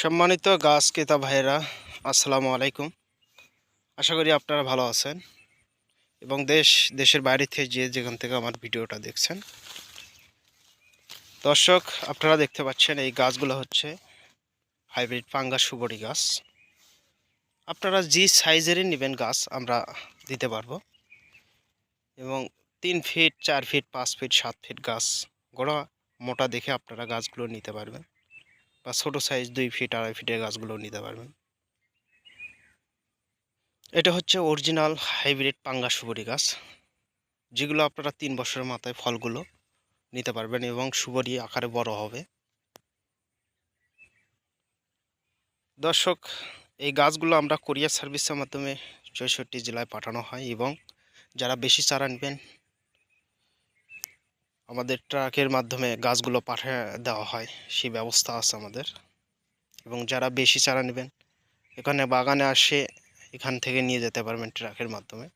সম্মানিত গাছ কেতা ভাইয়েরা, আসসালামু আলাইকুম। আশা করি আপনারা ভালো আছেন এবং দেশ, দেশের বাইরে থেকে যে যেখান থেকে আমার ভিডিওটা দেখছেন। দর্শক, আপনারা দেখতে পাচ্ছেন এই গাছগুলো হচ্ছে হাইব্রিড পাঙ্গা সুবরি গাছ। আপনারা যে সাইজেরই নেবেন গাছ আমরা দিতে পারব। এবং তিন ফিট, চার ফিট, পাঁচ ফিট, সাত ফিট গাছ গোড়া মোটা দেখে আপনারা গাছগুলো নিতে পারবেন। বা ছোটো সাইজ দুই ফিট আড়াই ফিটের গাছগুলো নিতে পারবেন। এটা হচ্ছে অরিজিনাল হাইব্রিড পাঙ্গা সুবরি গাছ, যেগুলো আপনারা তিন বছরের মাথায় ফলগুলো নিতে পারবেন এবং সুবরি আকারে বড় হবে। দর্শক, এই গাছগুলো আমরা কোরিয়ার সার্ভিসের মাধ্যমে চৌষট্টি জেলায় পাঠানো হয় এবং যারা বেশি চারা নেবেন আমাদের ট্রাকের মাধ্যমে গাছগুলো পাঠিয়ে দেওয়া হয়, সেই ব্যবস্থা আছে আমাদের। এবং যারা বেশি চারা নেবেন, এখানে বাগানে আসে, এখান থেকে নিয়ে যেতে পারবেন ট্রাকের মাধ্যমে।